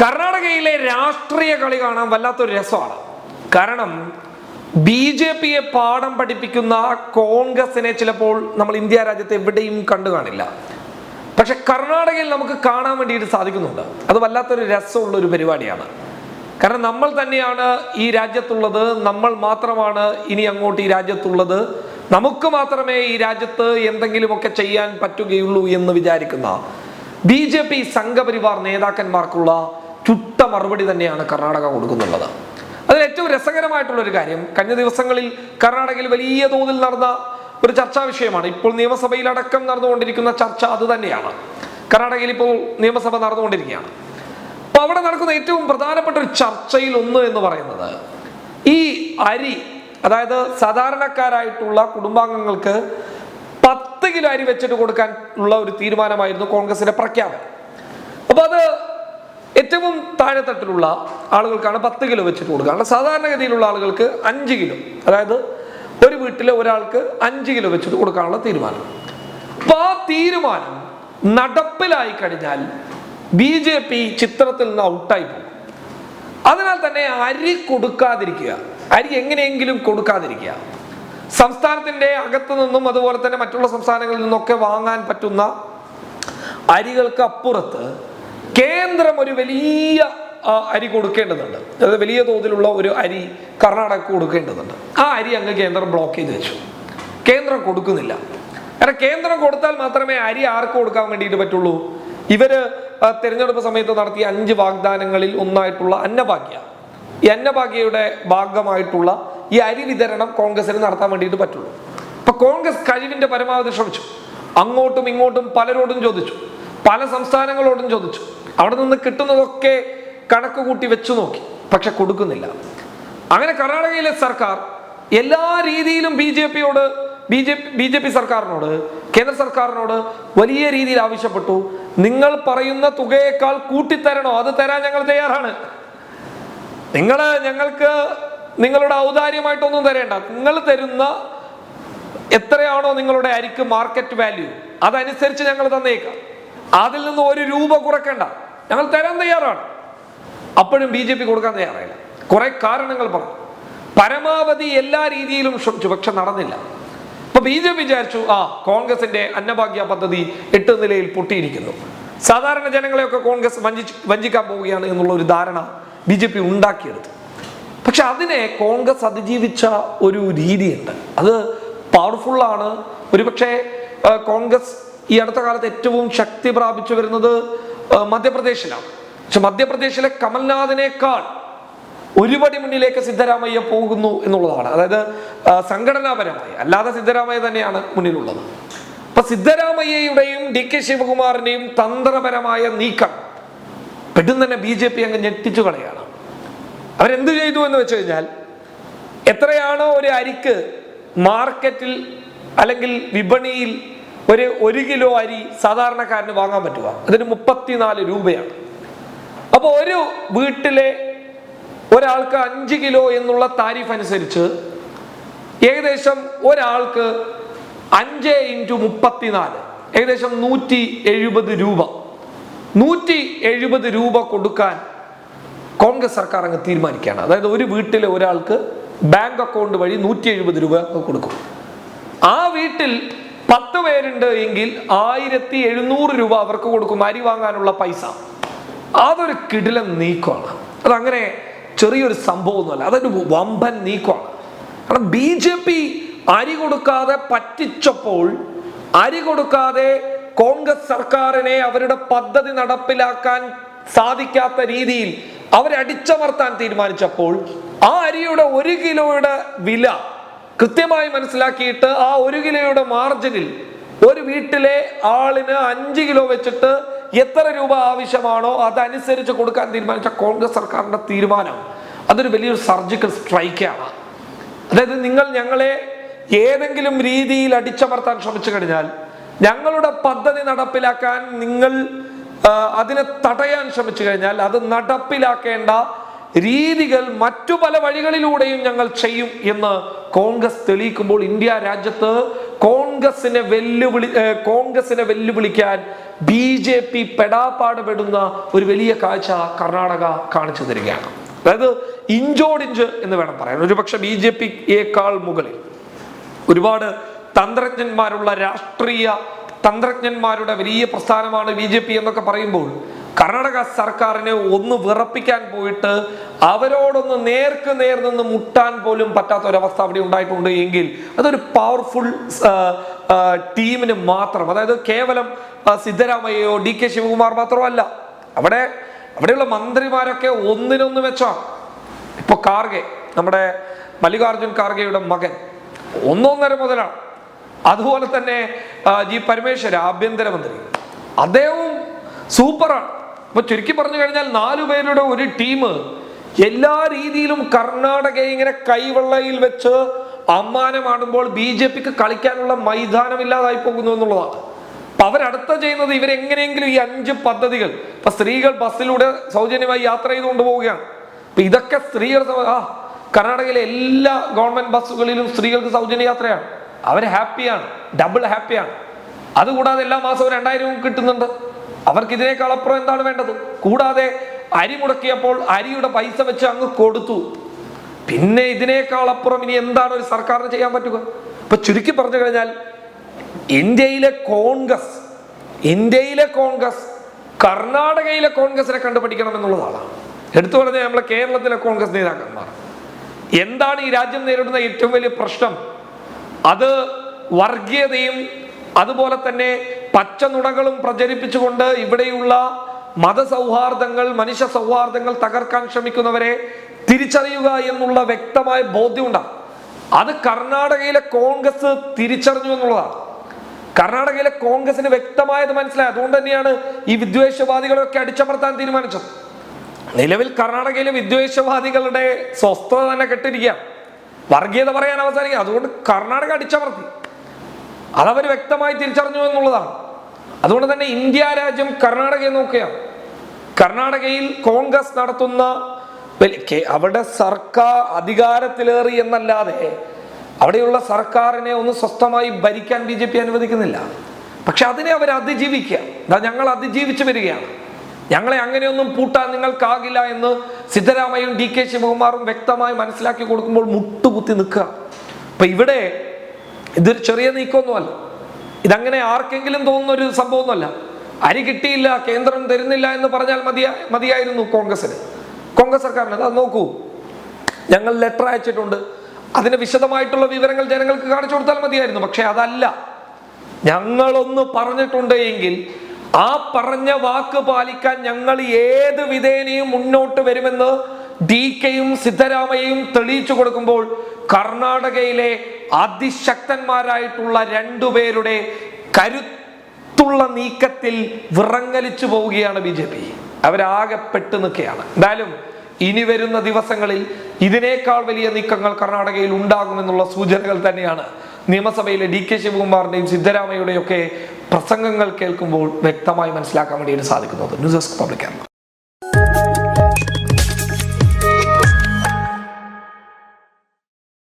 കർണാടകയിലെ രാഷ്ട്രീയ കളി കാണാൻ വല്ലാത്തൊരു രസമാണ്. കാരണം ബി ജെ പിയെ പാഠം പഠിപ്പിക്കുന്ന കോൺഗ്രസിനെ ചിലപ്പോൾ നമ്മൾ ഇന്ത്യ രാജ്യത്ത് എവിടെയും കണ്ടു കാണില്ല. പക്ഷെ കർണാടകയിൽ നമുക്ക് കാണാൻ വേണ്ടിയിട്ട് സാധിക്കുന്നുണ്ട്. അത് വല്ലാത്തൊരു രസമുള്ള ഒരു പരിപാടിയാണ്. കാരണം നമ്മൾ തന്നെയാണ് ഈ രാജ്യത്തുള്ളത് നമ്മൾ മാത്രമാണ് ഇനി അങ്ങോട്ട് ഈ രാജ്യത്തുള്ളത്. നമുക്ക് മാത്രമേ ഈ രാജ്യത്ത് എന്തെങ്കിലുമൊക്കെ ചെയ്യാൻ പറ്റുകയുള്ളൂ എന്ന് വിചാരിക്കുന്ന ബി ജെ പി സംഘപരിവാർ നേതാക്കന്മാർക്കുള്ള ചുട്ട മറുപടി തന്നെയാണ് കർണാടക കൊടുക്കുന്നുള്ളത്. അതിൽ ഏറ്റവും രസകരമായിട്ടുള്ള ഒരു കാര്യം കഴിഞ്ഞ ദിവസങ്ങളിൽ കർണാടകയിൽ വലിയ തോതിൽ നടന്ന ഒരു ചർച്ചാ വിഷയമാണ്. ഇപ്പോൾ നിയമസഭയിൽ അടക്കം നടന്നുകൊണ്ടിരിക്കുന്ന ചർച്ച അത് തന്നെയാണ്. കർണാടകയിൽ ഇപ്പോൾ നിയമസഭ നടന്നുകൊണ്ടിരിക്കുകയാണ്. അപ്പൊ അവിടെ നടക്കുന്ന ഏറ്റവും പ്രധാനപ്പെട്ട ഒരു ചർച്ചയിൽ ഒന്ന് എന്ന് പറയുന്നത് ഈ അരി അതായത് സാധാരണക്കാരായിട്ടുള്ള കുടുംബാംഗങ്ങൾക്ക് പത്ത് കിലോ അരി വെച്ചിട്ട് കൊടുക്കാൻ ഉള്ള ഒരു തീരുമാനമായിരുന്നു കോൺഗ്രസിന്റെ പ്രഖ്യാപനം. അപ്പൊ അത് ഏറ്റവും താഴെത്തട്ടിലുള്ള ആളുകൾക്കാണ് പത്ത് കിലോ വെച്ചിട്ട് കൊടുക്കുക. കാരണം സാധാരണഗതിയിലുള്ള ആളുകൾക്ക് അഞ്ച് കിലോ അതായത് ഒരു വീട്ടിലെ ഒരാൾക്ക് അഞ്ച് കിലോ വെച്ചിട്ട് കൊടുക്കാനുള്ള തീരുമാനം. അപ്പൊ ആ തീരുമാനം നടപ്പിലായി കഴിഞ്ഞാൽ ബി ജെ പി ചിത്രത്തിൽ നിന്ന് ഔട്ടായി പോകും. അതിനാൽ തന്നെ അരി കൊടുക്കാതിരിക്കുക അരി എങ്ങനെയെങ്കിലും കൊടുക്കാതിരിക്കുക. സംസ്ഥാനത്തിന്റെ അകത്തു നിന്നും അതുപോലെ തന്നെ മറ്റുള്ള സംസ്ഥാനങ്ങളിൽ നിന്നൊക്കെ വാങ്ങാൻ പറ്റുന്ന അരികൾക്ക് അപ്പുറത്ത് കേന്ദ്രം ഒരു വലിയ അരി കൊടുക്കേണ്ടതുണ്ട്. അതായത് വലിയ തോതിലുള്ള ഒരു അരി കർണാടക കൊടുക്കേണ്ടതുണ്ട്. ആ അരി അങ്ങ് കേന്ദ്രം ബ്ലോക്ക് ചെയ്ത് വെച്ചു. കേന്ദ്രം കൊടുക്കുന്നില്ല. കാരണം കേന്ദ്രം കൊടുത്താൽ മാത്രമേ അരി ആർക്ക് കൊടുക്കാൻ വേണ്ടിയിട്ട് പറ്റുള്ളൂ? ഇവർ തിരഞ്ഞെടുപ്പ് സമയത്ത് നടത്തിയ അഞ്ച് വാഗ്ദാനങ്ങളിൽ ഒന്നായിട്ടുള്ള അന്നഭാഗ്യ. ഈ അന്നഭാഗ്യയുടെ ഭാഗമായിട്ടുള്ള ഈ അരി വിതരണം കോൺഗ്രസിന് നടത്താൻ വേണ്ടിയിട്ട് പറ്റുള്ളൂ. അപ്പൊ കോൺഗ്രസ് കഴിവിന്റെ പരമാവധി ശ്രമിച്ചു. അങ്ങോട്ടും ഇങ്ങോട്ടും പലരോടും ചോദിച്ചു. പല സംസ്ഥാനങ്ങളോടും ചോദിച്ചു. അവിടെ നിന്ന് കിട്ടുന്നതൊക്കെ കണക്ക് കൂട്ടി വെച്ചു നോക്കി. പക്ഷെ കൊടുക്കുന്നില്ല. അങ്ങനെ കർണാടകയിലെ സർക്കാർ എല്ലാ രീതിയിലും B J പിയോട് B J B J P സർക്കാരിനോട് കേന്ദ്ര സർക്കാരിനോട് വലിയ രീതിയിൽ ആവശ്യപ്പെട്ടു. നിങ്ങൾ പറയുന്ന തുകയേക്കാൾ കൂട്ടിത്തരണോ? അത് തരാൻ ഞങ്ങൾ തയ്യാറാണ്. നിങ്ങൾ ഞങ്ങൾക്ക് നിങ്ങളുടെ ഔദാര്യമായിട്ടൊന്നും തരേണ്ട. നിങ്ങൾ തരുന്ന എത്രയാണോ നിങ്ങളുടെ അരിക്ക് മാർക്കറ്റ് വാല്യൂ അതനുസരിച്ച് ഞങ്ങൾ തന്നേക്കാം. അതിൽ നിന്ന് ഒരു രൂപ കുറക്കണ്ട. ഞങ്ങൾ തരാൻ തയ്യാറാണ്. അപ്പോഴും ബി ജെ പി കൊടുക്കാൻ തയ്യാറായില്ല. കുറെ കാരണങ്ങൾ പറഞ്ഞു. പരമാവധി എല്ലാ രീതിയിലും ശ്രമിച്ചു പക്ഷെ നടന്നില്ല. അപ്പൊ ബി ജെ പി വിചാരിച്ചു ആ കോൺഗ്രസിന്റെ അന്നഭാഗ്യ പദ്ധതി എട്ട് നിലയിൽ പൊട്ടിയിരിക്കുന്നു. സാധാരണ ജനങ്ങളെയൊക്കെ കോൺഗ്രസ് വഞ്ചിച്ച് വഞ്ചിക്കാൻ പോവുകയാണ് എന്നുള്ള ഒരു ധാരണ ബി ജെ പി ഉണ്ടാക്കിയെടുത്തു. പക്ഷെ അതിനെ കോൺഗ്രസ് അതിജീവിച്ച ഒരു രീതിയുണ്ട്. അത് പവർഫുള്ളാണ് ഒരുപക്ഷെ കോൺഗ്രസ് ഈ അടുത്ത കാലത്ത് ഏറ്റവും ശക്തി പ്രാപിച്ചു വരുന്നത് മധ്യപ്രദേശിലാണ്. പക്ഷെ മധ്യപ്രദേശിലെ കമൽനാഥിനേക്കാൾ ഒരുപടി മുന്നിലേക്ക് സിദ്ധരാമയ്യ പോകുന്നു എന്നുള്ളതാണ്. അതായത് സംഘടനാപരമായി. അല്ലാതെ സിദ്ധരാമയ്യ തന്നെയാണ് മുന്നിലുള്ളത്. അപ്പൊ സിദ്ധരാമയ്യയുടെയും ഡി കെ ശിവകുമാറിന്റെയും തന്ത്രപരമായ നീക്കം പെട്ടെന്ന് തന്നെ ബി ജെ പി അങ്ങ് ഞെട്ടിച്ചു കളയാണ്. അവരെന്ത് ചെയ്തു എന്ന് വെച്ച് കഴിഞ്ഞാൽ എത്രയാണോ ഒരു അരിക്ക് മാർക്കറ്റിൽ അല്ലെങ്കിൽ വിപണിയിൽ ഒരു ഒരു കിലോ അരി സാധാരണക്കാരന് വാങ്ങാൻ പറ്റുക അതിന് മുപ്പത്തിനാല് രൂപയാണ്. അപ്പോൾ ഒരു വീട്ടിലെ ഒരാൾക്ക് അഞ്ച് കിലോ എന്നുള്ള താരിഫ് അനുസരിച്ച് ഏകദേശം ഒരാൾക്ക് അഞ്ച് ഇന്റു മുപ്പത്തിനാല് ഏകദേശം നൂറ്റി എഴുപത് രൂപ. നൂറ്റി എഴുപത് രൂപ കൊടുക്കാൻ കോൺഗ്രസ് സർക്കാർ അങ്ങ് തീരുമാനിക്കുകയാണ്. അതായത് ഒരു വീട്ടിലെ ഒരാൾക്ക് ബാങ്ക് അക്കൗണ്ട് വഴി നൂറ്റി എഴുപത് രൂപ കൊടുക്കും. ആ വീട്ടിൽ പത്ത് പേരുണ്ട് എങ്കിൽ ആയിരത്തി എഴുന്നൂറ് രൂപ അവർക്ക് കൊടുക്കും അരി വാങ്ങാനുള്ള പൈസ. അതൊരു കിടിലൻ നീക്കമാണ്. അതങ്ങനെ ചെറിയൊരു സംഭവമൊന്നുമല്ല അതൊരു വമ്പൻ നീക്കമാണ്. കാരണം ബി ജെ പി അരി കൊടുക്കാതെ പറ്റിച്ചപ്പോൾ അരി കൊടുക്കാതെ കോൺഗ്രസ് സർക്കാരിനെ അവരുടെ പദ്ധതി നടപ്പിലാക്കാൻ സാധിക്കാത്ത രീതിയിൽ അവരടിച്ചമർത്താൻ തീരുമാനിച്ചപ്പോൾ ആ അരിയുടെ ഒരു കിലോയുടെ വില കൃത്യമായി മനസ്സിലാക്കിയിട്ട് ആ ഒരു കിലോയുടെ മാർജിനിൽ ഒരു വീട്ടിലെ ആളിന് അഞ്ച് കിലോ വെച്ചിട്ട് എത്ര രൂപ ആവശ്യമാണോ അതനുസരിച്ച് കൊടുക്കാൻ തീരുമാനിച്ച കോൺഗ്രസ് സർക്കാരിന്റെ തീരുമാനം അതൊരു വലിയൊരു സർജിക്കൽ സ്ട്രൈക്കാണ് അതായത് നിങ്ങൾ ഞങ്ങളെ ഏതെങ്കിലും രീതിയിൽ അടിച്ചമർത്താൻ ശ്രമിച്ചു കഴിഞ്ഞാൽ ഞങ്ങളുടെ പദ്ധതി നടപ്പിലാക്കാൻ നിങ്ങൾ അതിനെ തടയാൻ ശ്രമിച്ചു കഴിഞ്ഞാൽ അത് നടപ്പിലാക്കേണ്ട രീതികൾ മറ്റു പല വഴികളിലൂടെയും ഞങ്ങൾ ചെയ്യും എന്ന് കോൺഗ്രസ് തെളിയിക്കുമ്പോൾ ഇന്ത്യ രാജ്യത്ത് കോൺഗ്രസിനെ വെല്ലുവിളി കോൺഗ്രസിനെ വെല്ലുവിളിക്കാൻ ബി ജെ പി പെടാപ്പാടുപെടുന്ന ഒരു വലിയ കാഴ്ച കർണാടക കാണിച്ചു തരികയാണ്. അതായത് ഇഞ്ചോടിഞ്ച് എന്ന് വേണം പറയാൻ. ഒരുപക്ഷെ ബി ജെ പിയേക്കാൾ മുകളിൽ ഒരുപാട് തന്ത്രജ്ഞന്മാരുള്ള രാഷ്ട്രീയ തന്ത്രജ്ഞന്മാരുടെ വലിയ പ്രസ്ഥാനമാണ് ബി ജെ പി എന്നൊക്കെ പറയുമ്പോൾ കർണാടക സർക്കാരിനെ ഒന്ന് വിറപ്പിക്കാൻ പോയിട്ട് അവരോടൊന്ന് നേർക്ക് നേർ നിന്ന് മുട്ടാൻ പോലും പറ്റാത്ത ഒരവസ്ഥ അവിടെ ഉണ്ടായിട്ടുണ്ട് എങ്കിൽ അതൊരു പവർഫുൾ ടീമിന് മാത്രം. അതായത് കേവലം സിദ്ധരാമയ്യോ ഡി കെ ശിവകുമാർ മാത്രമല്ല. അവിടെ അവിടെയുള്ള മന്ത്രിമാരൊക്കെ ഒന്നിനൊന്ന് വെച്ചാണ് ഇപ്പൊ കാർഗെ നമ്മുടെ മല്ലികാർജുൻ കാർഗെയുടെ മകൻ ഒന്നൊന്നര മുതലാണ്. അതുപോലെ തന്നെ ജി പരമേശ്വര ആഭ്യന്തരമന്ത്രി. അദ്ദേഹവും സൂപ്പറാണ്. അപ്പൊ ചുരുക്കി പറഞ്ഞു കഴിഞ്ഞാൽ നാലു പേരുടെ ഒരു ടീം എല്ലാ രീതിയിലും കർണാടകയെ ഇങ്ങനെ കൈവെള്ളയിൽ വെച്ച് അമ്മാനമാടുമ്പോൾ ബി ജെ പിക്ക് കളിക്കാനുള്ള മൈതാനം ഇല്ലാതായി പോകുന്നു എന്നുള്ളതാണ്. അപ്പൊ അവരടുത്ത ചെയ്യുന്നത് ഇവരെങ്ങനെയെങ്കിലും ഈ അഞ്ച് പദ്ധതികൾ ഇപ്പൊ സ്ത്രീകൾ ബസ്സിലൂടെ സൗജന്യമായി യാത്ര ചെയ്തുകൊണ്ട് പോവുകയാണ്. അപ്പൊ ഇതൊക്കെ സ്ത്രീകൾ ആ കർണാടകയിലെ എല്ലാ ഗവൺമെന്റ് ബസ്സുകളിലും സ്ത്രീകൾക്ക് സൗജന്യ യാത്രയാണ്. അവർ ഹാപ്പിയാണ് ഡബിൾ ഹാപ്പിയാണ്. അതുകൂടാതെ എല്ലാ മാസവും രണ്ടായിരവും കിട്ടുന്നുണ്ട്. അവർക്ക് ഇതിനേക്കാൾ അപ്പുറം എന്താണ് വേണ്ടത്? കൂടാതെ അരി മുടക്കിയപ്പോൾ അരിയുടെ പൈസ വെച്ച് അങ്ങ് കൊടുത്തു. പിന്നെ ഇതിനേക്കാൾ അപ്പുറം ഇനി എന്താണ് ഒരു സർക്കാരിന് ചെയ്യാൻ പറ്റുക? ഇപ്പൊ ചുരുക്കി പറഞ്ഞു കഴിഞ്ഞാൽ ഇന്ത്യയിലെ കോൺഗ്രസ് ഇന്ത്യയിലെ കോൺഗ്രസ് കർണാടകയിലെ കോൺഗ്രസിനെ കണ്ടുപഠിക്കണം എന്നുള്ളതാണ് എടുത്തു പറഞ്ഞാൽ നമ്മളെ കേരളത്തിലെ കോൺഗ്രസ് നേതാക്കന്മാർ. എന്താണ് ഈ രാജ്യം നേരിടുന്ന ഏറ്റവും വലിയ പ്രശ്നം? അത് വർഗീയതയും അതുപോലെ തന്നെ പച്ചനുണകളും പ്രചരിപ്പിച്ചുകൊണ്ട് ഇവിടെയുള്ള മതസൗഹാർദ്ദങ്ങൾ മനുഷ്യ സൗഹാർദ്ദങ്ങൾ തകർക്കാൻ ശ്രമിക്കുന്നവരെ തിരിച്ചറിയുക എന്നുള്ള വ്യക്തമായ ബോധ്യമുണ്ടാകും. അത് കർണാടകയിലെ കോൺഗ്രസ് തിരിച്ചറിഞ്ഞു എന്നുള്ളതാണ്. കർണാടകയിലെ കോൺഗ്രസിന് വ്യക്തമായത് മനസ്സിലായി. അതുകൊണ്ട് തന്നെയാണ് ഈ വിദ്വേഷവാദികളൊക്കെ അടിച്ചമർത്താൻ തീരുമാനിച്ചത്. നിലവിൽ കർണാടകയിലെ വിദ്വേഷവാദികളുടെ സ്വസ്ഥത തന്നെ കെട്ടിരിക്കുക വർഗീയത പറയാൻ അവസാനിക്കുക. അതുകൊണ്ട് കർണാടക അടിച്ചമർത്തി. അതവർ വ്യക്തമായി തിരിച്ചറിഞ്ഞു എന്നുള്ളതാണ്. അതുകൊണ്ട് തന്നെ ഇന്ത്യ രാജ്യം കർണാടകയെ നോക്കുകയാണ്. കർണാടകയിൽ കോൺഗ്രസ് നടത്തുന്ന അവിടെ സർക്കാർ അധികാരത്തിലേറി എന്നല്ലാതെ അവിടെയുള്ള സർക്കാരിനെ ഒന്ന് സ്വസ്ഥമായി ഭരിക്കാൻ ബി ജെ പി അനുവദിക്കുന്നില്ല. പക്ഷെ അതിനെ അവർ അതിജീവിക്കുക. ദാ ഞങ്ങൾ അതിജീവിച്ചു വരികയാണ്. ഞങ്ങളെ അങ്ങനെയൊന്നും പൂട്ടാൻ നിങ്ങൾക്കാകില്ല എന്ന് സിദ്ധരാമയും ഡി കെ ശിവകുമാറും വ്യക്തമായി മനസ്സിലാക്കി കൊടുക്കുമ്പോൾ മുട്ടുകുത്തി നിൽക്കുക. അപ്പൊ ഇവിടെ ഇതൊരു ചെറിയ നീക്കമൊന്നുമല്ല. ഇതങ്ങനെ ആർക്കെങ്കിലും തോന്നുന്ന ഒരു സംഭവമൊന്നുമല്ല. അരി കിട്ടിയില്ല കേന്ദ്രം തരുന്നില്ല എന്ന് പറഞ്ഞാൽ മതിയാ മതിയായിരുന്നു കോൺഗ്രസിന് കോൺഗ്രസ് സർക്കാരിന് അത് നോക്കൂ. ഞങ്ങൾ ലെറ്റർ അയച്ചിട്ടുണ്ട്. അതിന് വിശദമായിട്ടുള്ള വിവരങ്ങൾ ജനങ്ങൾക്ക് കാണിച്ചു കൊടുത്താൽ മതിയായിരുന്നു പക്ഷെ അതല്ല. ഞങ്ങളൊന്ന് പറഞ്ഞിട്ടുണ്ട് എങ്കിൽ ആ പറഞ്ഞ വാക്ക് പാലിക്കാൻ ഞങ്ങൾ ഏത് വിധേനയും മുന്നോട്ട് വരുമെന്ന് ഡി കെയും സിദ്ധരാമയ്യയും തെളിയിച്ചു കൊടുക്കുമ്പോൾ കർണാടകയിലെ അതിശക്തന്മാരായിട്ടുള്ള രണ്ടുപേരുടെ കരുത്തുള്ള നീക്കത്തിൽ വിറങ്ങലിച്ചു പോവുകയാണ് ബി ജെ പി. അവരാകെ പെട്ടു നിൽക്കുകയാണ്. എന്തായാലും ഇനി വരുന്ന ദിവസങ്ങളിൽ ഇതിനേക്കാൾ വലിയ നീക്കങ്ങൾ കർണാടകയിൽ ഉണ്ടാകുമെന്നുള്ള സൂചനകൾ തന്നെയാണ് നിയമസഭയിലെ ഡി കെ ശിവകുമാറിന്റെയും സിദ്ധരാമയുടെയും ഒക്കെ പ്രസംഗങ്ങൾ കേൾക്കുമ്പോൾ വ്യക്തമായി മനസ്സിലാക്കാൻ വേണ്ടിയിട്ട് സാധിക്കുന്നത്. News desk public